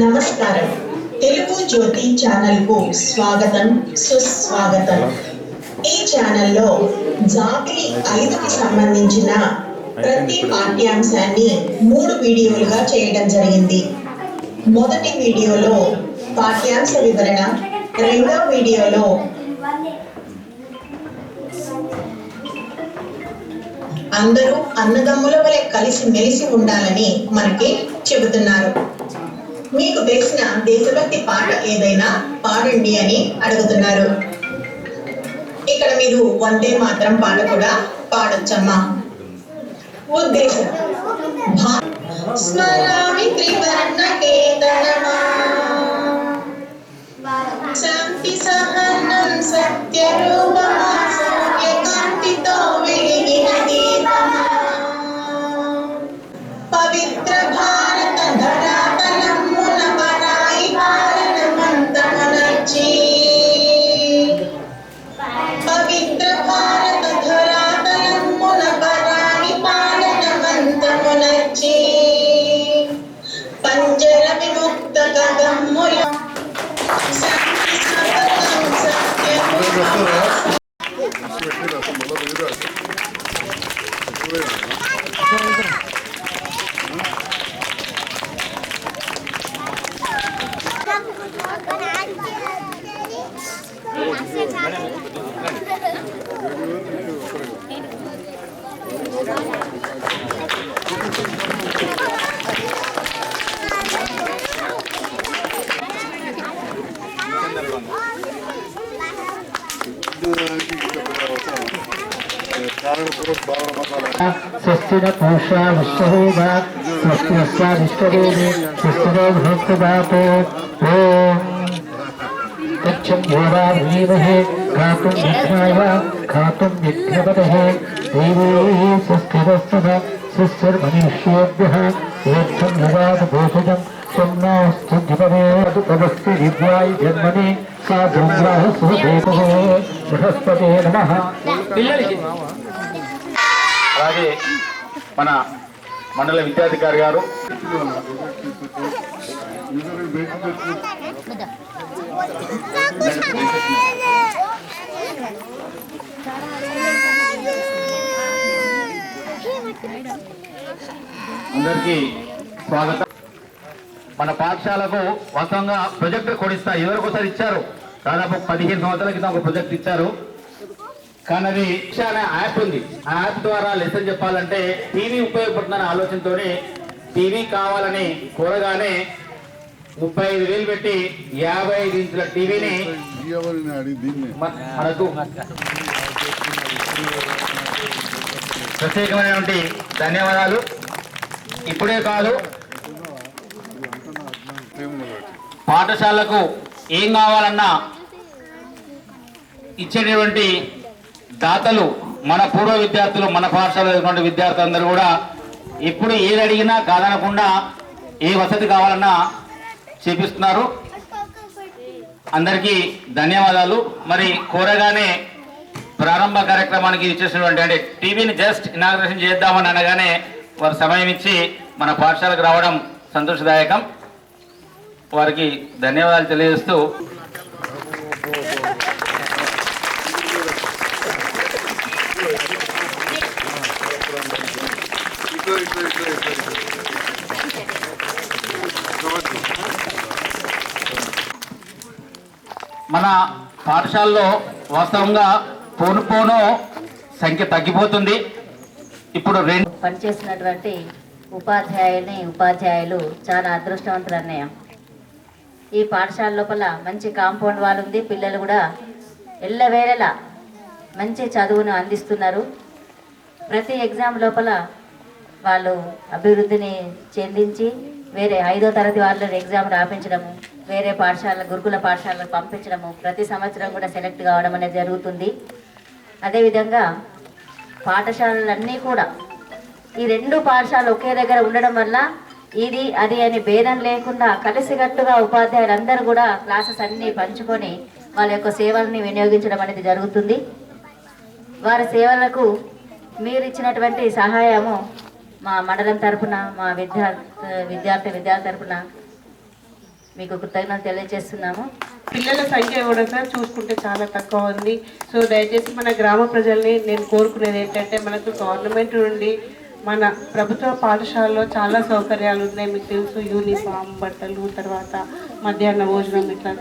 నమస్కారం. తెలుగు జ్యోతి ఛానల్కు స్వాగతం సుస్వాగతం. ఈ ఛానల్లో జాబిలి ఐదుకి సంబంధించిన ప్రతి పాఠ్యాంశాన్ని మూడు వీడియోలుగా చేయడం జరిగింది. మొదటి వీడియోలో పాఠ్యాంశ వివరణ రెండవ వీడియోలో అందరూ అన్నదమ్ముల వలె కలిసి మెలిసి ఉండాలని మనకి చెబుతున్నారు. మీకు తెలిసిన దేశభక్తి పాట ఏదైనా పాడండి అని అడుగుతున్నారు. ఇక్కడ మీరు వందే మాత్రం పాట కూడా పాడొచ్చమ్మా. ఉద్దేశం. భా- స్మరామి త్రివర్ణ కేతనమా శాంతి సహనం సత్యరూపమా. स्वस्तिन पूषा विश्वभूमा स्वस्तिरस्या विश्वदेवी स्वस्तिनो भक्तदातो ॐ गच्छं भोरा भीमहे खातुं विघ्नाय खातुं विघ्नपदः देवो दिव्याय जन्मने सा धूम्राः सुहदेवो बृहस्पते नमः అలాగే మన మండల విద్యాధికారి గారు అందరికీ స్వాగతం. మన పాఠశాలకు వాస్తవంగా ప్రొజెక్ట్ కొడిస్తా ఇదివరకు ఒకసారి ఇచ్చారు? దాదాపు పదిహేను సంవత్సరాల క్రితం ఒక ప్రొజెక్ట్ ఇచ్చారు. కానీ అది రిక్షా అనే యాప్ ఉంది. ఆ యాప్ ద్వారా లెసన్ చెప్పాలంటే టీవీ ఉపయోగపడుతుందనే ఆలోచనతోనే టీవీ కావాలని కోరగానే ముప్పై ఐదు వేలు పెట్టి యాభై ఐదు ఇంచుల టీవీని మనకు ప్రత్యేకమైనటువంటి ధన్యవాదాలు. ఇప్పుడే కాదు పాఠశాలకు ఏం కావాలన్నా ఇచ్చేటటువంటి దాతలు మన పూర్వ విద్యార్థులు మన పాఠశాలలో విద్యార్థులందరూ కూడా ఇప్పుడు ఏది అడిగినా కాదనకుండా ఏ వసతి కావాలన్నా చేపిస్తున్నారు. అందరికీ ధన్యవాదాలు. మరి కోరగానే ప్రారంభ కార్యక్రమానికి ఇచ్చేసినటువంటి అంటే టీవీని జస్ట్ ఇనాగ్రేషన్ చేద్దామని అనగానే వారు సమయం ఇచ్చి మన పాఠశాలకు రావడం సంతోషదాయకం. వారికి ధన్యవాదాలు తెలియజేస్తూ ఇట్లా ఇట్లా ఇట్లా ఇట్లా ఇట్లా. మన పాఠశాలలో వాస్తవంగా పోను పోను సంఖ్య తగ్గిపోతుంది. ఇప్పుడు రెండు పనిచేసినటువంటి ఉపాధ్యాయుని ఉపాధ్యాయులు చాలా అదృష్టవంతులు అన్నయ్య ఈ పాఠశాల లోపల మంచి కాంపౌండ్ వాల్ ఉంది. పిల్లలు కూడా ఎల్లవేళలా మంచి చదువును అందిస్తున్నారు. ప్రతి ఎగ్జామ్ లోపల వాళ్ళు అభివృద్ధిని చెందించి వేరే ఐదో తరగతి వాళ్ళని ఎగ్జామ్ రాపించడము వేరే పాఠశాల గురుకుల పాఠశాలకు పంపించడము. ప్రతి సంవత్సరం కూడా సెలెక్ట్ కావడం అనేది జరుగుతుంది. అదేవిధంగా పాఠశాలలన్నీ కూడా ఈ రెండు పాఠశాలలు ఒకే దగ్గర ఉండడం వల్ల ఇది అది అని భేదం లేకుండా కలిసికట్టుగా ఉపాధ్యాయులందరూ కూడా క్లాసెస్ అన్నీ పంచుకొని వాళ్ళ యొక్క సేవల్ని వినియోగించడం అనేది జరుగుతుంది. వారి సేవలకు మీరు ఇచ్చినటువంటి సహాయము మా మండలం తరపున మా విద్యార్థి విద్యార్థి విద్యార్థి తరఫున మీకు కృతజ్ఞతలు తెలియజేస్తున్నాము. పిల్లల సంఖ్య కూడా సార్ చూసుకుంటే చాలా తక్కువ ఉంది. సో దయచేసి మన గ్రామ ప్రజల్ని నేను కోరుకునేది ఏంటంటే మనకు గవర్నమెంట్ నుండి మన ప్రభుత్వ పాఠశాలలో చాలా సౌకర్యాలు ఉన్నాయి. మీకు తెలుసు యూనిఫామ్ బట్టలు తర్వాత మధ్యాహ్న భోజనం ఇట్లా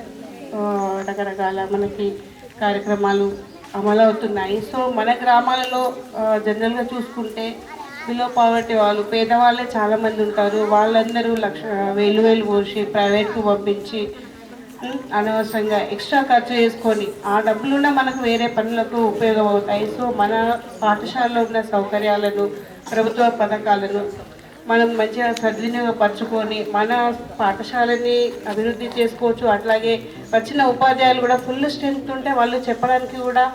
రకరకాల మనకి కార్యక్రమాలు అమలవుతున్నాయి. సో మన గ్రామాలలో జనరల్గా చూసుకుంటే బిలో పావర్టీ వాళ్ళు పేదవాళ్ళే చాలామంది ఉంటారు. వాళ్ళందరూ లక్ష వేలు వేలు పోసి ప్రైవేట్కు పంపించి అనవసరంగా ఎక్స్ట్రా ఖర్చు చేసుకొని ఆ డబ్బులున్న మనకు వేరే పనులకు ఉపయోగం అవుతాయి సో మన పాఠశాలలో ఉన్న సౌకర్యాలను ప్రభుత్వ పథకాలను మనం మంచిగా సద్వినియోగపరచుకొని మన పాఠశాలని అభివృద్ధి చేసుకోవచ్చు. అట్లాగే వచ్చిన ఉపాధ్యాయులు కూడా ఫుల్ స్ట్రెంత్ ఉంటే వాళ్ళు చెప్పడానికి కూడా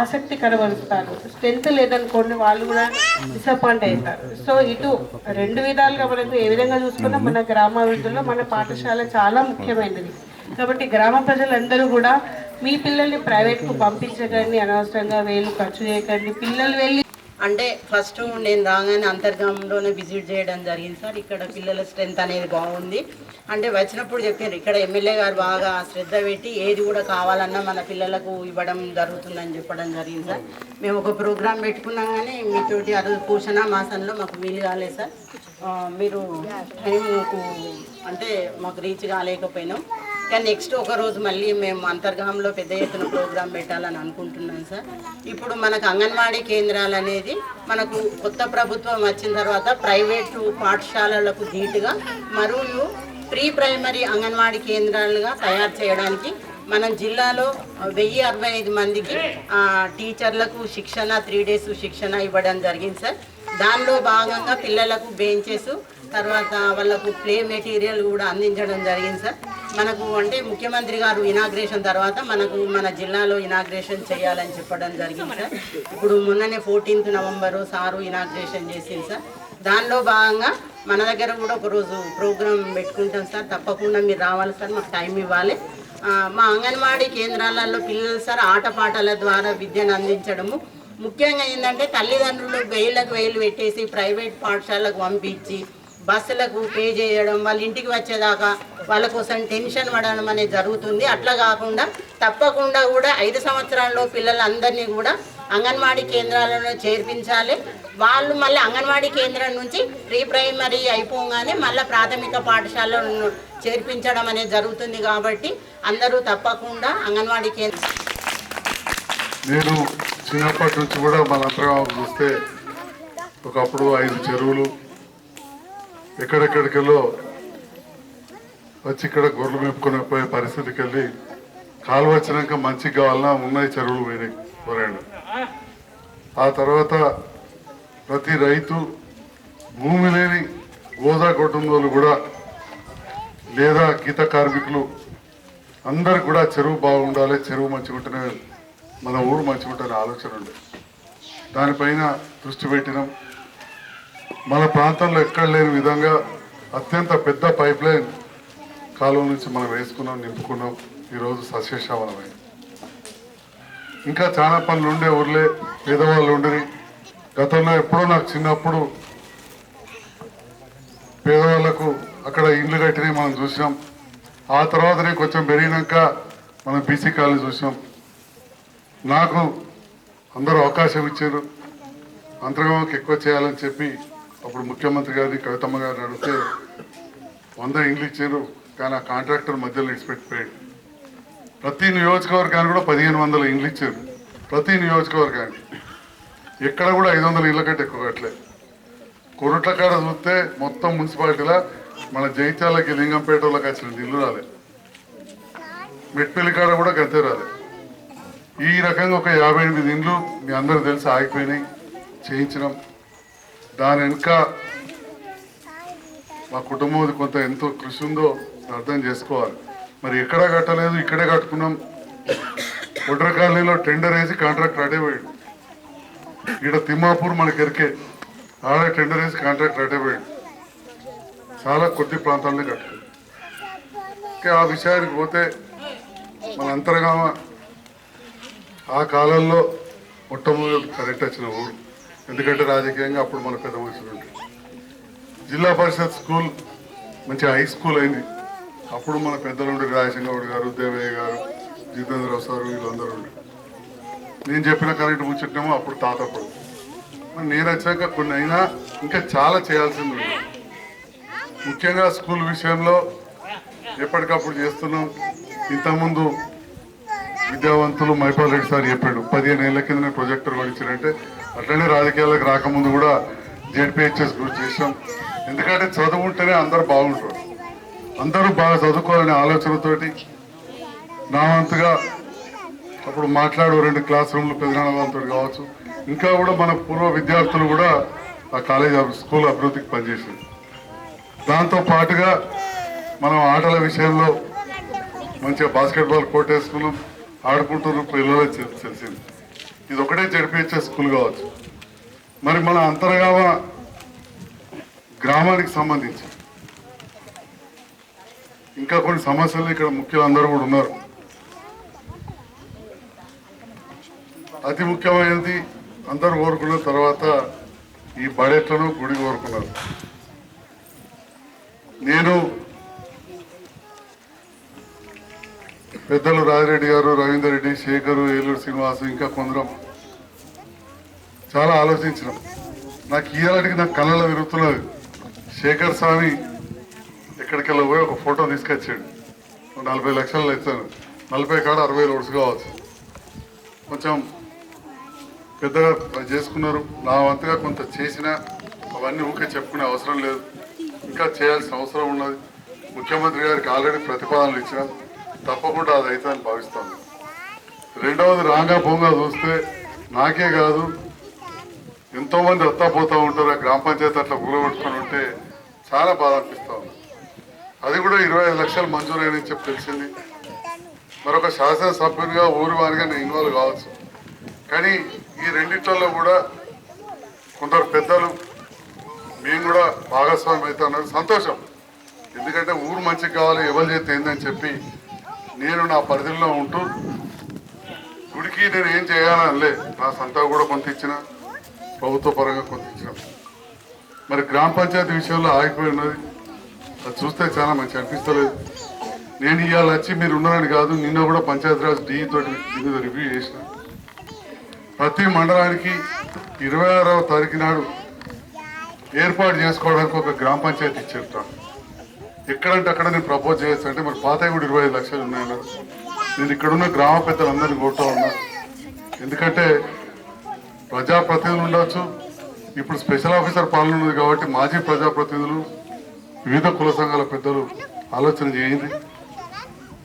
ఆసక్తి కనబరుస్తారు స్ట్రెంత్ లేదనుకోండి వాళ్ళు కూడా డిసప్పాయింట్ అవుతారు. సో ఇటు రెండు విధాలుగా మనకు ఏ విధంగా చూసుకున్నా మన గ్రామాభివృద్ధిలో మన పాఠశాల చాలా ముఖ్యమైనది. కాబట్టి గ్రామ ప్రజలందరూ కూడా మీ పిల్లల్ని ప్రైవేట్కు పంపించకండి అనవసరంగా వేలు ఖర్చు చేయకండి. పిల్లలు వెళ్ళి అంటే ఫస్ట్ నేను రాగానే అంతర్గామంలోనే విజిట్ చేయడం జరిగింది సార్. ఇక్కడ పిల్లల స్ట్రెంత్ అనేది బాగుంది. అంటే వచ్చినప్పుడు చెప్పారు ఇక్కడ ఎమ్మెల్యే గారు బాగా శ్రద్ధ పెట్టి ఏది కూడా కావాలన్నా మన పిల్లలకు ఇవ్వడం జరుగుతుందని చెప్పడం జరిగింది సార్. మేము ఒక ప్రోగ్రాం పెట్టుకున్నాం కానీ మీతోటి ఆ రోజు పోషణ మాసంలో మాకు వీలు కాలేదు సార్. మీరు టైంకు అంటే మాకు రీచ్ కాలేకపోయినాం. కానీ నెక్స్ట్ ఒక రోజు మళ్ళీ మేము అంతర్గామంలో పెద్ద ఎత్తున ప్రోగ్రాం పెట్టాలని అనుకుంటున్నాం సార్. ఇప్పుడు మనకు అంగన్వాడీ కేంద్రాలు అనేది మనకు కొత్త ప్రభుత్వం వచ్చిన తర్వాత ప్రైవేటు పాఠశాలలకు ధీటుగా మరియు ప్రీ ప్రైమరీ అంగన్వాడీ కేంద్రాలుగా తయారు చేయడానికి మనం జిల్లాలో వెయ్యి అరవై ఐదు మందికి టీచర్లకు శిక్షణ త్రీ డేస్ శిక్షణ ఇవ్వడం జరిగింది సార్. దానిలో భాగంగా పిల్లలకు బెంచెస్ తర్వాత వాళ్ళకు ప్లే మెటీరియల్ కూడా అందించడం జరిగింది సార్. మనకు అంటే ముఖ్యమంత్రి గారు ఇనాగ్రేషన్ తర్వాత మనకు మన జిల్లాలో ఇనాగ్రేషన్ చేయాలని చెప్పడం జరిగింది సార్. ఇప్పుడు మొన్ననే ఫోర్టీన్త్ నవంబరు సారు ఇనాగ్రేషన్ చేసింది సార్. దానిలో భాగంగా మన దగ్గర కూడా ఒకరోజు ప్రోగ్రామ్ పెట్టుకుంటాం సార్. తప్పకుండా మీరు రావాలి సార్ మాకు టైం ఇవ్వాలి. మా అంగన్వాడీ కేంద్రాలలో పిల్లలు సార్ ఆటపాటల ద్వారా విద్యను అందించడము. ముఖ్యంగా ఏంటంటే తల్లిదండ్రులు వేలకు వేలు పెట్టేసి ప్రైవేట్ పాఠశాలకు పంపించి బస్సులకు పే చేయడం వాళ్ళ ఇంటికి వచ్చేదాకా వాళ్ళ కోసం టెన్షన్ పడడం అనేది జరుగుతుంది. అట్లా కాకుండా తప్పకుండా కూడా ఐదు సంవత్సరాల్లో పిల్లలందరినీ కూడా అంగన్వాడీ కేంద్రాలను చేర్పించాలి. వాళ్ళు మళ్ళీ అంగన్వాడీ కేంద్రం నుంచి ప్రీ ప్రైమరీ అయిపోగానే మళ్ళీ ప్రాథమిక పాఠశాలను చేర్పించడం అనేది జరుగుతుంది కాబట్టి అందరూ తప్పకుండా అంగన్వాడీ కేంద్రం నేను చిన్నప్పటి నుంచి కూడా మన చూస్తే ఒకప్పుడు ఐదు చెరువులు ఎక్కడెక్కడికెళ్ళో వచ్చి ఇక్కడ గొర్రెలు మేపుకొని పోయే పరిస్థితికి వెళ్ళి కాలువ వచ్చినాక మంచిగా కావాలన్నా ఉన్నాయి చెరువులు పోయినాయి కూరగాయలు ఆ తర్వాత ప్రతి రైతు భూమి లేని గోదా కుటుంబాలు కూడా లేదా గీత కార్మికులు అందరు కూడా చెరువు బాగుండాలి చెరువు మంచిగుంటేనే మన ఊరు మంచిగా ఆలోచన ఉంది. దానిపైన దృష్టి పెట్టినాం. మన ప్రాంతంలో ఎక్కడ లేని విధంగా అత్యంత పెద్ద పైప్ లైన్ కాలువ నుంచి మనం వేసుకున్నాం నింపుకున్నాం. ఈరోజు సస్యశ్యామలమైంది. ఇంకా చాలా పనులు ఉండే ఊర్లే పేదవాళ్ళు ఉండని గతంలో ఎప్పుడో నాకు చిన్నప్పుడు పేదవాళ్ళకు అక్కడ ఇండ్లు కట్టినవి మనం చూసాం ఆ తర్వాతనే కొంచెం పెరిగినాక మనం బీసీ కాలనీ చూసాం నాకు అందరూ అవకాశం ఇచ్చారు. అంతర్గమకి ఎక్కువ చేయాలని చెప్పి అప్పుడు ముఖ్యమంత్రి గారిని కవితమ్మ గారిని అడిగితే వంద ఇంగ్లీష్ ఇచ్చారు కానీ ఆ కాంట్రాక్టర్ మధ్యలో ఇచ్చిపెట్టిపోయాడు ప్రతి నియోజకవర్గానికి కూడా పదిహేను వందల ఇండ్లు ఇచ్చారు. ప్రతి నియోజకవర్గానికి. ఎక్కడ కూడా ఐదు వందల ఇళ్ళ కంటే ఎక్కువ కట్టలేదు. కొరట్ల కాడ చూస్తే మొత్తం మున్సిపాలిటీలో మన జైత్యాలకి లింగంపేట వాళ్ళకి వచ్చిన ఇల్లు రాలే. మెట్పల్లి కాడ కూడా గంతే రాలే. ఈ రకంగా ఒక యాభై ఎనిమిది ఇండ్లు మీ అందరూ తెలిసి ఆగిపోయినాయి. చేయించినాం. దాని వెనుక మా కుటుంబం కొంత ఎంతో కృషి ఉందో అర్థం చేసుకోవాలి. మరి ఎక్కడ కట్టలేదు ఇక్కడే కట్టుకున్నాం. ఒడ్ర కాలనీలో టెండర్ వేసి కాంట్రాక్ట్ అడే ఇక్కడ తిమ్మాపూర్ మనకి ఎరికే. ఆడ టెండర్ వేసి కాంట్రాక్ట్ అడేపోయాడు చాలా కొద్ది ప్రాంతాలనే కట్టుకుంది ఆ విషయానికి పోతే మన అంతర్గామ ఆ కాలంలో మొట్టమొదటి కరెక్ట్ వచ్చిన ఊరు. ఎందుకంటే రాజకీయంగా అప్పుడు మన పెద్ద మనుషులు జిల్లా పరిషత్ స్కూల్ మంచి హై స్కూల్ అయింది. అప్పుడు మన పెద్దలు ఉండే రాజశంగౌడ్ గారు దేవయ్య గారు జితేంద్రరావు సార్ వీళ్ళందరూ ఉండే. నేను చెప్పిన కరెక్ట్ ముచ్చటమో అప్పుడు తాతప్పుడు మరి నేను వచ్చాక కొన్ని అయినా ఇంకా చాలా చేయాల్సింది ఉంది. ముఖ్యంగా స్కూల్ విషయంలో ఎప్పటికప్పుడు చేస్తున్నాం. ఇంతకుముందు విద్యావంతులు మైపాల్ రెడ్డి సార్ చెప్పాడు పదిహేను ఏళ్ళ కింద ప్రొజెక్టర్ కొనిచ్చారంటే అట్లనే రాజకీయాలకు రాకముందు కూడా జెడ్పిహెచ్ఎస్ గురించి చేసాం ఎందుకంటే చదువుకుంటేనే అందరూ బాగుంటారు. అందరూ బాగా చదువుకోవాలనే ఆలోచనతోటి నా వంతుగా అప్పుడు మాట్లాడు రెండు క్లాస్ రూమ్లు పెదనాళ్ళతో కావచ్చు. ఇంకా కూడా మన పూర్వ విద్యార్థులు కూడా ఆ కాలేజ్ స్కూల్ అభివృద్ధికి పనిచేసింది దాంతో పాటుగా మనం ఆటల విషయంలో మంచిగా బాస్కెట్బాల్ కోర్ట్ వేసుకున్నాం ఆడుకుంటున్న పిల్లలే తెలిసింది. ఇది ఒకటే జరిపించే స్కూల్ కావచ్చు. మరి మన అంతర్గామ గ్రామానికి సంబంధించి ఇంకా కొన్ని సమస్యలు ఇక్కడ ముఖ్యులు అందరూ కూడా ఉన్నారు. అతి ముఖ్యమైనది అందరూ కోరుకున్న తర్వాత ఈ బడెట్లను గుడి కోరుకున్నారు. నేను పెద్దలు రాజిరెడ్డి గారు రవీందర్ రెడ్డి శేఖరు ఏలూరు శ్రీనివాస్ ఇంకా కొందరం చాలా ఆలోచించినాం. నాకు ఇయ్యాలటికి నాకు కళ్ళలో విరుగుతున్నది శేఖర్ స్వామి ఎక్కడికెళ్ళి పోయి ఒక ఫోటో తీసుకొచ్చాడు. నలభై లక్షలు ఇచ్చాను నలభై కాడ అరవై లోడ్స్ కావచ్చు. కొంచెం పెద్దగా చేసుకున్నారు. నా వంతుగా కొంత చేసినా అవన్నీ ఊకే చెప్పుకునే అవసరం లేదు. ఇంకా చేయాల్సిన అవసరం ఉన్నది. ముఖ్యమంత్రి గారికి ఆల్రెడీ ప్రతిపాదనలు ఇచ్చాం తప్పకుండా అది అవుతుందని భావిస్తాను రెండవది రాగా పొంగా చూస్తే నాకే కాదు ఎంతోమంది వస్తాపోతూ ఉంటారు ఆ గ్రామ పంచాయతీ అట్లా కూలగొట్టుకొని ఉంటే చాలా బాధ అనిపిస్తా ఉంది. అది కూడా ఇరవై ఐదు లక్షలు మంజూరైనని చెప్పి తెలిసింది. మరొక శాసనసభ్యునిగా ఊరి వారిగా నేను ఇన్వాల్వ్ కావచ్చు. కానీ ఈ రెండిట్లలో కూడా కొందరు పెద్దలు మేము కూడా భాగస్వామి అవుతున్నారు సంతోషం. ఎందుకంటే ఊరు మంచిగా కావాలి ఎవరు చేస్తే ఏందని చెప్పి నేను నా పరిధిలో ఉంటూ గుడికి నేను ఏం చేయాలనిలే. నా సంతా కూడా కొంత ఇచ్చిన ప్రభుత్వ పరంగా కొంత ఇచ్చిన. మరి గ్రామ పంచాయతీ విషయంలో ఆగిపోయి ఉన్నది. అది చూస్తే చాలా మంచి అనిపిస్తలేదు. నేను ఇవాళ వచ్చి మీరు ఉన్నారని కాదు నిన్న కూడా పంచాయతీరాజ్ డి తోటి మీద రివ్యూ చేసిన. ప్రతి మండలానికి ఇరవై ఆరవ తారీఖు నాడు ఏర్పాటు చేసుకోవడానికి ఒక గ్రామ పంచాయతీ ఇచ్చేస్తాను ఎక్కడంటే అక్కడ నేను ప్రపోజ్ చేయొచ్చు అంటే మరి పాత కూడా ఇరవై ఐదు లక్షలు ఉన్నాయన్నారు నేను ఇక్కడున్న గ్రామ పెద్దలందరినీ కొట్టా ఉన్నా. ఎందుకంటే ప్రజాప్రతినిధులు ఉండొచ్చు. ఇప్పుడు స్పెషల్ ఆఫీసర్ పాలన ఉంది కాబట్టి మాజీ ప్రజాప్రతినిధులు వివిధ కుల సంఘాల పెద్దలు ఆలోచన చేయండి.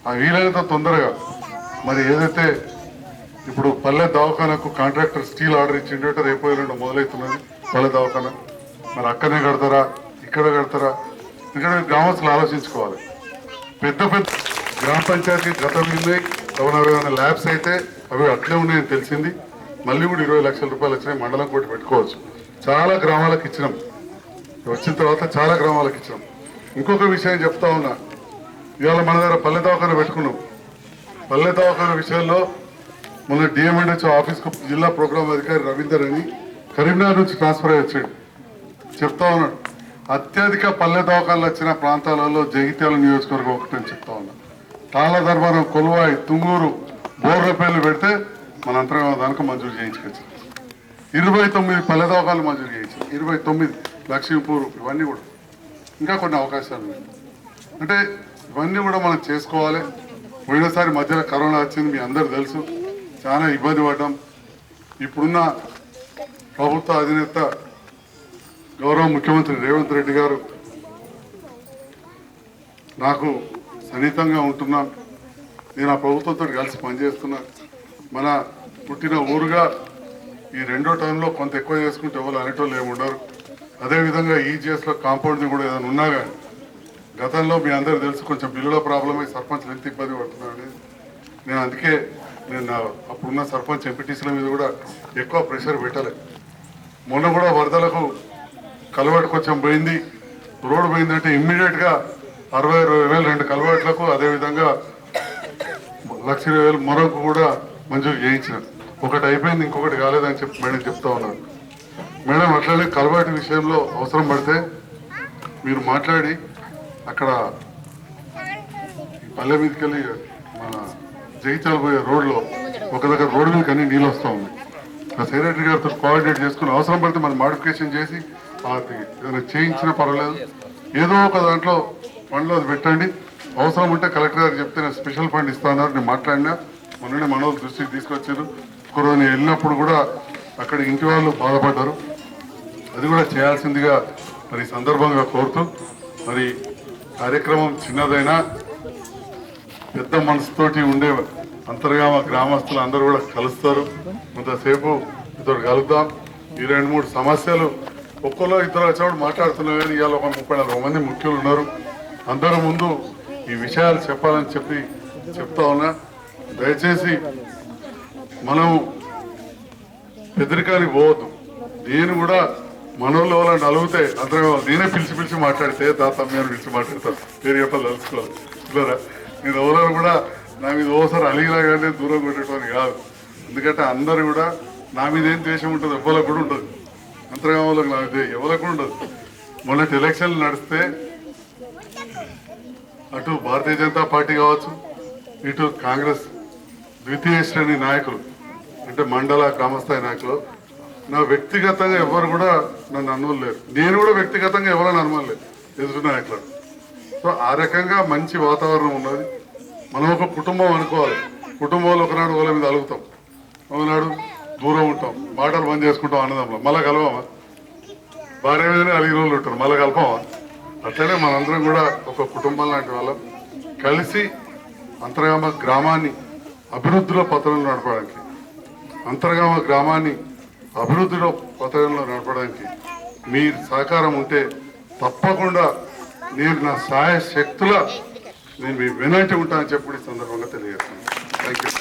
ఆ వీలైనంత తొందరగా మరి ఏదైతే ఇప్పుడు పల్లె దవాఖానకు కాంట్రాక్టర్ స్టీల్ ఆర్డర్ ఇచ్చిండే రేపు రెండు మొదలవుతున్నది. పల్లె దవాఖాన. మరి అక్కడనే కడతారా? ఇక్కడ కడతారా? ఇక్కడ గ్రామస్తులు ఆలోచించుకోవాలి. పెద్ద పెద్ద గ్రామ పంచాయతీ గతమైంది ఉన్నాయి ల్యాబ్స్ అయితే అవి అట్లే ఉన్నాయని తెలిసింది. మళ్ళీ కూడా ఇరవై లక్షల రూపాయలు వచ్చినాయి మండలం కూడా పెట్టుకోవచ్చు. చాలా గ్రామాలకు ఇచ్చినాం. వచ్చిన తర్వాత చాలా గ్రామాలకు ఇచ్చినాం. ఇంకొక విషయం చెప్తా ఉన్నా. ఇవాళ మన దగ్గర పల్లె దవాఖాన పెట్టుకున్నాం. పల్లె దవాఖాన విషయంలో మొన్న డిఎంఎండ్హెచ్ ఆఫీస్కు జిల్లా ప్రోగ్రామ్ అధికారి రవీందర్ అని కరీంనగర్ నుంచి ట్రాన్స్ఫర్ అయ్యి వచ్చాడు. చెప్తా ఉన్నాడు. అత్యధిక పల్లె దోకాలు వచ్చిన ప్రాంతాలలో జగిత్యాల నియోజకవర్గం ఒకటని చెప్తా ఉన్నా. తాళ దర్బారం కొలువాయి తుంగూరు బోర్లపల్లి పెడితే మన అంతర్గతానికి మంజూరు చేయించుకోవచ్చు ఇరవై తొమ్మిది పల్లె దోకాలు మంజూరు చేయించాం. ఇరవై తొమ్మిది లక్ష్మీపూర్ ఇవన్నీ కూడా. ఇంకా కొన్ని అవకాశాలు ఉన్నాయి. అంటే ఇవన్నీ కూడా మనం చేసుకోవాలి. పోయినసారి మధ్యలో కరోనా వచ్చింది మీ అందరు తెలుసు. చాలా ఇబ్బంది పడ్డాం. ఇప్పుడున్న ప్రభుత్వ అధినేత గౌరవ ముఖ్యమంత్రి రేవంత్ రెడ్డి గారు నాకు సన్నిహితంగా ఉంటున్నా. నేను ఆ ప్రభుత్వంతో కలిసి పనిచేస్తున్నా. మన పుట్టిన ఊరుగా ఈ రెండో టైంలో కొంత ఎక్కువ చేసుకుంటే ఎవరు అనేటోళ్ళు ఏముండరు అదేవిధంగా ఈ కాంపౌండింగ్ కాంపౌండ్ కూడా ఏదైనా ఉన్నా కానీ గతంలో మీ అందరూ తెలుసు కొంచెం బిల్లుల ప్రాబ్లం అయి సర్పంచ్ ఎంత ఇబ్బంది పడుతున్నాడు నేను అందుకే నేను అప్పుడున్న సర్పంచ్ ఎంపీటీసీల మీద కూడా ఎక్కువ ప్రెషర్ పెట్టలే. మొన్న కూడా వరదలకు కలవాటు కొంచెం పోయింది. రోడ్డు పోయిందంటే ఇమ్మీడియట్గా అరవై ఇరవై వేలు రెండు కలవాట్లకు అదేవిధంగా లక్ష ఇరవై వేలు మరొక కూడా మంజూరు చేయించిన. ఒకటి అయిపోయింది ఇంకొకటి కాలేదని చెప్పి మేడం చెప్తా ఉన్నాను మేడం అట్లనే కలవాటి విషయంలో అవసరం పడితే మీరు మాట్లాడి అక్కడ పల్లె మీదకి వెళ్ళి మన జగిత్యాల పోయే రోడ్లో ఒక దగ్గర రోడ్డు మీదకి అన్ని నీళ్ళు వస్తూ ఉంది ఆ సెక్రటరీ గారితో కోఆర్డినేట్ చేసుకుని అవసరం పడితే మనం మాడిఫికేషన్ చేసి ఏదైనా చేయించినా పర్వాలేదు. ఏదో ఒక దాంట్లో ఫండ్లో అది పెట్టండి. అవసరం ఉంటే కలెక్టర్ గారు చెప్తే నేను స్పెషల్ ఫండ్ ఇస్తాన్నారు నేను మాట్లాడినా. మొన్ననే మనోజ్ దృష్టికి తీసుకొచ్చారు. ఒకరోజు నేను వెళ్ళినప్పుడు కూడా అక్కడ ఇంటి వాళ్ళు బాధపడ్డారు. అది కూడా చేయాల్సిందిగా మరి సందర్భంగా కోరుతూ మరి కార్యక్రమం చిన్నదైనా పెద్ద మనసుతోటి ఉండే అంతర్గామ గ్రామస్తులు అందరూ కూడా కలుస్తారు. కొంతసేపు ఇద్దరు కలుద్దాం. ఈ రెండు మూడు సమస్యలు ఒక్కోలో ఇద్దరు వచ్చినప్పుడు మాట్లాడుతున్నా కానీ ఇవాళ ఒక ముప్పై నలభై మంది ముఖ్యులు ఉన్నారు. అందరి ముందు ఈ విషయాలు చెప్పాలని చెప్పి చెప్తా ఉన్నా. దయచేసి మనం పెద్దరికానికి పోవద్దు. నేను కూడా మనోళ్ళు ఎవరైనా అలిగితే అందరూ నేనే పిలిచి పిలిచి మాట్లాడితే తాతమ్మ అని పిలిచి మాట్లాడతాను పేరు చెప్పాలి తెలుసుకోవాలి. చూడరా నేను ఎవరైనా కూడా నా మీద ఓసారి అలిగినా కానీ దూరం కొట్టేటోని కాదు. ఎందుకంటే అందరు కూడా నా మీద ఏం దేశం ఉంటుంది ఎవరికి కూడా ఉంటుంది అంతర్గామంలోకి లాగితే ఎవరికి ఉండదు. మొన్నటి ఎలక్షన్లు నడిస్తే అటు భారతీయ జనతా పార్టీ కావచ్చు ఇటు కాంగ్రెస్ ద్వితీయ శ్రేణి నాయకులు అంటే మండల గ్రామస్థాయి నాయకులు నా వ్యక్తిగతంగా ఎవరు కూడా నన్ను అనుమలేరు నేను కూడా వ్యక్తిగతంగా ఎవరైనా అనుమలేదు ఎదురు నాయకులు. సో ఆ రకంగా మంచి వాతావరణం ఉన్నది. మనం ఒక కుటుంబం అనుకోవాలి. కుటుంబంలో ఒకనాడు వాళ్ళ మీద అలుగుతాం. ఒకనాడు దూరం ఉంటాం. మాటలు బంద్ చేసుకుంటాం ఆనందంలో మళ్ళీ కలవమా? భార్య మీదనే అలిగి రోజులు ఉంటారు. మళ్ళీ కలపమా? అట్లనే మనందరం కూడా ఒక కుటుంబం లాంటి వాళ్ళం. కలిసి అంతర్గామ గ్రామాన్ని అభివృద్ధిలో పతనంలో నడపడానికి అంతర్గామ గ్రామాన్ని అభివృద్ధిలో పతనంలో నడపడానికి మీ సహకారం ఉంటే తప్పకుండా నేను నా సహాయ శక్తుల నేను మీ వినంటి ఉంటానని చెప్పి ఈ సందర్భంగా తెలియజేస్తాను థ్యాంక్ యూ